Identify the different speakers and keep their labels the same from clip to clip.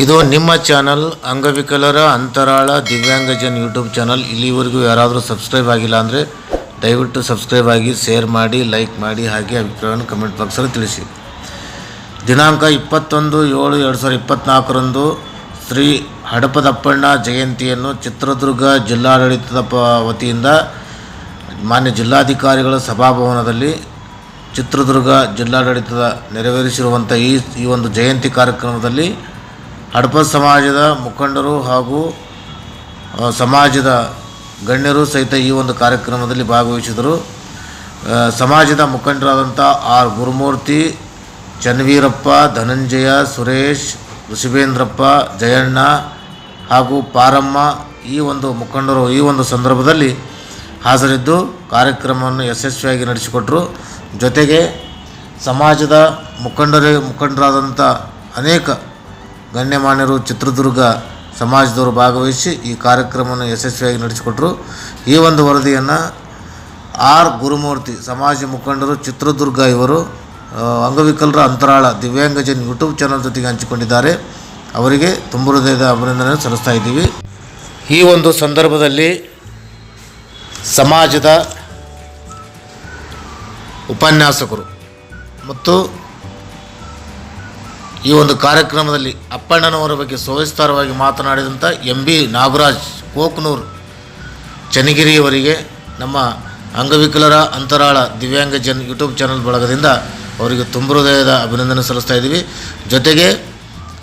Speaker 1: ಇದು ನಿಮ್ಮ ಚಾನಲ್, ಅಂಗವಿಕಲರ ಅಂತರಾಳ ದಿವ್ಯಾಂಗಜನ್ ಯೂಟ್ಯೂಬ್ ಚಾನಲ್. ಇಲ್ಲಿವರೆಗೂ ಯಾರಾದರೂ ಸಬ್ಸ್ಕ್ರೈಬ್ ಆಗಿಲ್ಲ ಅಂದರೆ ದಯವಿಟ್ಟು ಸಬ್ಸ್ಕ್ರೈಬ್ ಆಗಿ, ಶೇರ್ ಮಾಡಿ, ಲೈಕ್ ಮಾಡಿ, ಹಾಗೆ ಅಭಿಪ್ರಾಯವನ್ನು ಕಮೆಂಟ್ ಬಾಕ್ಸಲ್ಲಿ ತಿಳಿಸಿ. ದಿನಾಂಕ ಇಪ್ಪತ್ತೊಂದು ಏಳು ಎರಡು ಸಾವಿರದ ಇಪ್ಪತ್ತ್ನಾಲ್ಕರಂದು ಶ್ರೀ ಹಡಪದಪ್ಪಣ್ಣ ಜಯಂತಿಯನ್ನು ಚಿತ್ರದುರ್ಗ ಜಿಲ್ಲಾಡಳಿತದ ಪ, ವತಿಯಿಂದ ಮಾನ್ಯ ಜಿಲ್ಲಾಧಿಕಾರಿಗಳ ಸಭಾಭವನದಲ್ಲಿ ಚಿತ್ರದುರ್ಗ ಜಿಲ್ಲಾಡಳಿತದ ನೆರವೇರಿಸಿರುವಂಥ ಈ ಈ ಒಂದು ಜಯಂತಿ ಕಾರ್ಯಕ್ರಮದಲ್ಲಿ ಹಡಪ ಸಮಾಜದ ಮುಖಂಡರು ಹಾಗೂ ಸಮಾಜದ ಗಣ್ಯರು ಸಹಿತ ಈ ಒಂದು ಕಾರ್ಯಕ್ರಮದಲ್ಲಿ ಭಾಗವಹಿಸಿದರು. ಸಮಾಜದ ಮುಖಂಡರಾದಂಥ ಆರ್ ಗುರುಮೂರ್ತಿ, ಚನ್ವೀರಪ್ಪ, ಧನಂಜಯ, ಸುರೇಶ್, ಋಷಿಬೇಂದ್ರಪ್ಪ, ಜಯಣ್ಣ ಹಾಗೂ ಪಾರಮ್ಮ ಈ ಒಂದು ಮುಖಂಡರು ಈ ಒಂದು ಸಂದರ್ಭದಲ್ಲಿ ಹಾಜರಿದ್ದು ಕಾರ್ಯಕ್ರಮವನ್ನು ಯಶಸ್ವಿಯಾಗಿ ನಡೆಸಿಕೊಟ್ಟರು ಜೊತೆಗೆ ಸಮಾಜದ ಮುಖಂಡರೇ ಮುಖಂಡರಾದಂಥ ಅನೇಕ ಗಣ್ಯಮಾನ್ಯರು ಚಿತ್ರದುರ್ಗ ಸಮಾಜದವರು ಭಾಗವಹಿಸಿ ಈ ಕಾರ್ಯಕ್ರಮವನ್ನು ಯಶಸ್ವಿಯಾಗಿ ನಡೆಸಿಕೊಟ್ಟರು ಈ ಒಂದು ವರದಿಯನ್ನು ಆರ್ ಗುರುಮೂರ್ತಿ ಸಮಾಜ ಮುಖಂಡರು ಚಿತ್ರದುರ್ಗ ಇವರು ಅಂಗವಿಕಲರ ಅಂತರಾಳ ದಿವ್ಯಾಂಗಜನ್ ಯೂಟ್ಯೂಬ್ ಚಾನಲ್ ಜೊತೆಗೆ ಹಂಚಿಕೊಂಡಿದ್ದಾರೆ. ಅವರಿಗೆ ತುಂಬ ಹೃದಯದ ಅಭಿನಂದನೆ ಸಲ್ಲಿಸ್ತಾ ಇದ್ದೀವಿ. ಈ ಒಂದು ಸಂದರ್ಭದಲ್ಲಿ ಸಮಾಜದ ಉಪನ್ಯಾಸಕರು ಮತ್ತು ಈ ಒಂದು ಕಾರ್ಯಕ್ರಮದಲ್ಲಿ ಅಪ್ಪಣ್ಣನವರ ಬಗ್ಗೆ ಸವಿಸ್ತಾರವಾಗಿ ಮಾತನಾಡಿದಂಥ ಎಂ ಬಿ ನಾಗರಾಜ್, ಕೋಕ್ನೂರ್, ಚನ್ನಗಿರಿಯವರಿಗೆ ನಮ್ಮ ಅಂಗವಿಕಲರ ಅಂತರಾಳ ದಿವ್ಯಾಂಗ ಜನ್ ಯೂಟ್ಯೂಬ್ ಚಾನಲ್ ಬಳಗದಿಂದ ಅವರಿಗೆ ತುಂಬ ಹೃದಯದ ಅಭಿನಂದನೆ ಸಲ್ಲಿಸ್ತಾ ಇದ್ದೀವಿ. ಜೊತೆಗೆ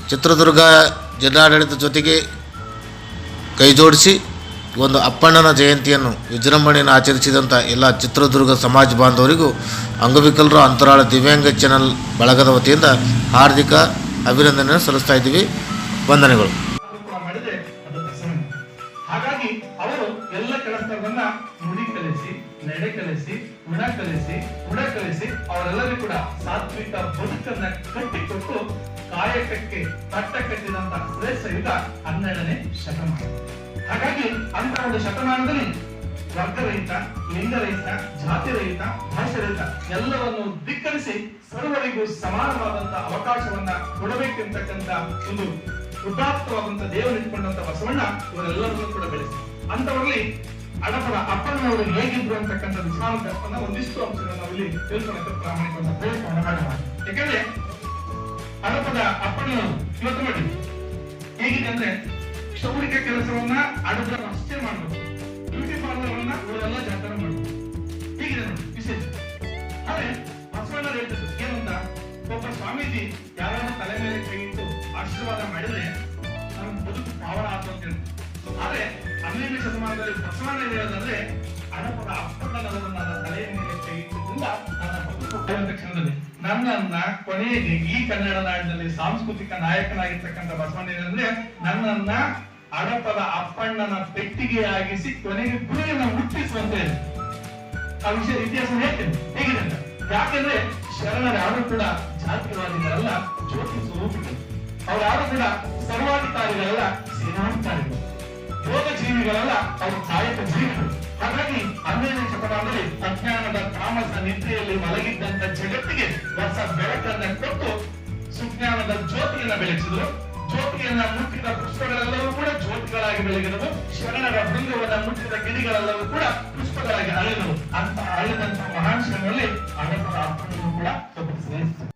Speaker 1: ಚಿತ್ರದುರ್ಗ ಜಿಲ್ಲಾಡಳಿತದ ಜೊತೆಗೆ ಕೈ ಜೋಡಿಸಿ ಈ ಒಂದು ಅಪ್ಪಣ್ಣನ ಜಯಂತಿಯನ್ನು ವಿಜೃಂಭಣೆಯನ್ನು ಆಚರಿಸಿದಂಥ ಎಲ್ಲ ಚಿತ್ರದುರ್ಗ ಸಮಾಜ ಬಾಂಧವರಿಗೂ ಅಂಗವಿಕಲರ ಅಂತರಾಳ ದಿವ್ಯಾಂಗ ಚಾನಲ್ ಬಳಗದ ವತಿಯಿಂದ ಹಾರ್ದಿಕ ಅಭಿನಂದನೆಯನ್ನು ಸಲ್ಲಿಸ್ತಾ ಇದ್ದೀವಿ. ವಂದನೆಗಳು.
Speaker 2: ಹಾಗಾಗಿ ಅವರು ಎಲ್ಲ ನುಡಿ ಅವರೆಲ್ಲರಿಗೂ ಕೂಡ ಸಾತ್ವಿಕ ಕಟ್ಟಿಕೊಟ್ಟು ಕಾಯಕಕ್ಕೆ ಪಟ್ಟ ಕಟ್ಟಿದಂತ ಶ್ರೇಷ್ಠ ಯುಗ ಹನ್ನೆರಡನೇ ಶತಮಾನ. ಹಾಗಾಗಿ ಅಂತ ಒಂದು ಶತಮಾನದಲ್ಲಿ ವರ್ಗರಹಿತ, ಲಿಂಗರಹಿತ ಜಾತಿ ರಹಿತ ಭಾಷೆ ರಹಿತ ಎಲ್ಲವನ್ನು ಧಿಕ್ಕರಿಸಿ ಸರ್ವರಿಗೂ ಸಮಾನವಾದಂತ ಅವಕಾಶವನ್ನ ಕೊಡಬೇಕೆಂತಕ್ಕಂತ ಒಂದು ಉದಾತ್ತವಾದಂತ ದೇವರಿಟ್ಕೊಂಡಂತ ಬಸವಣ್ಣ ಇವರೆಲ್ಲರನ್ನೂ ಕೂಡ ಬೆಳೆಸಿ. ಅಂತವರಲ್ಲಿ ಅಡಪರ ಅಪ್ಪನವರು ಹೇಗಿದ್ರು ಅಂತಕ್ಕಂಥ ವಿಚಾರದನ್ನ ಒಂದಿಷ್ಟು ಅಂಶಗಳನ್ನ ಇಲ್ಲಿ ತಿಳ್ಕೊಳ್ಳೋಕೆ ಪ್ರಾಮಾಣಿಕವಾದ ಮಾಡೋಣ ಯಾಕಂದ್ರೆ ಅಡಪದ ಅಪ್ಪನವರು ಇವತ್ತು ನೋಡಿ, ಹೇಗಿದೆ ಅಂದ್ರೆ ಕ್ಷೌರಿಕ ಕೆಲಸವನ್ನ ಅಡುಗೆ ಅಷ್ಟೇ ಮಾಡಬೇಕು. ಬ್ಯೂಟಿ ಪಾರ್ಲರ್ ಅನ್ನ ಇವರೆಲ್ಲ ಜಾತ್ರೆ ಮಾಡಬೇಕು. ಹೀಗಿದೆ ವಿಶೇಷ. ಆದ್ರೆ ಬಸವಣ್ಣ ಹೇಳ್ತಿದ್ರು, ಏನಂತ? ಒಬ್ಬ ಸ್ವಾಮೀಜಿ ಯಾರನ್ನ ತಲೆ ಮೇಲೆ ಕೈ ಇಟ್ಟು ಆಶೀರ್ವಾದ ಮಾಡಿದ್ರೆ ನಮ್ಮ ಬದುಕು ಪಾವನ ಆತು ಅಂತ ಆದ್ರೆ ಹನ್ನೆರಡನೇ ಶತಮಾನದಲ್ಲಿ ಬಸವಣ್ಣ ಹೇಳೋದಂದ್ರೆ, ಹಣಪದ ಅಪ್ಪಣ್ಣ ತಲೆಯ ಮೇಲೆ ಕೈ ಇಟ್ಟಿದ್ರಿಂದ ನನ್ನ ಬದುಕು ಕ್ಷಣದಲ್ಲಿ. ನನ್ನನ್ನ ಕೊನೆಗೆ ಈ ಕನ್ನಡ ನಾಡಿನಲ್ಲಿ ಸಾಂಸ್ಕೃತಿಕ ನಾಯಕನಾಗಿರ್ತಕ್ಕಂಥ ಬಸವಣ್ಣ ಏನಂದ್ರೆ ನನ್ನನ್ನ ಹಡಪದ ಅಪ್ಪಣ್ಣನ ಪೆಟ್ಟಿಗೆಯಾಗಿಸಿ ಕೊನೆಗೆ ಗುರಿಯನ್ನ ಹುಟ್ಟಿಸುವಂತೆ. ಆ ವಿಷಯ ಇತಿಹಾಸ ಹೇಳ್ತೇನೆ ಹೇಗಿದೆ ಯಾಕೆಂದ್ರೆ ಶರಣರ ಯಾರು ಕೂಡ ಜಾತಿವಾದಿಗಳಲ್ಲ ಜ್ಯೋತಿ ಸ್ವರೂಪಿಗಳು. ಅವ್ರು ಯಾರು ಕೂಡ ಸರ್ವಾಧಿಕಾರಿಗಳಲ್ಲ, ಸೇನಾಧಿಕಾರಿಗಳು. ಯೋಗ ಜೀವಿಗಳಲ್ಲ ಅವರು ಕಾಯಕ ಜೀವಿಗಳು. ಹಾಗಾಗಿ ಹನ್ನೆರಡನೇ ಶತಮಾನದಲ್ಲಿ ಅಜ್ಞಾನದ ತಾಮಸ ನಿದ್ರೆಯಲ್ಲಿ ಮಲಗಿದ್ದಂತ ಜಗತ್ತಿಗೆ ಹೊಸ ಬೆಳಕನ್ನ ಕೊಟ್ಟು ಸುಜ್ಞಾನದ ಜ್ಯೋತಿಯನ್ನ ಬೆಳೆಸಿದ್ರು ಜ್ಯೋತಿಯನ್ನ ಮುಟ್ಟಿದ ಪುಷ್ಪಗಳೆಲ್ಲವೂ ಕೂಡ ಜ್ಯೋತಿಗಳಾಗಿ ಬೆಳಗಿದವು ಶರಣರ ಬೃಂದವನ್ನ ಮುಟ್ಟಿದ ಗಿರಿಗಳೆಲ್ಲವೂ ಕೂಡ ಪುಷ್ಪಗಳಾಗಿ ಅಳೆದವು ಅಂತ ಅಳೆದಂತಹ ಮಹಾನ್ ಶರಣರಲ್ಲಿ ಅಡಪದ ಆತ್ಮವನ್ನು ಕೂಡ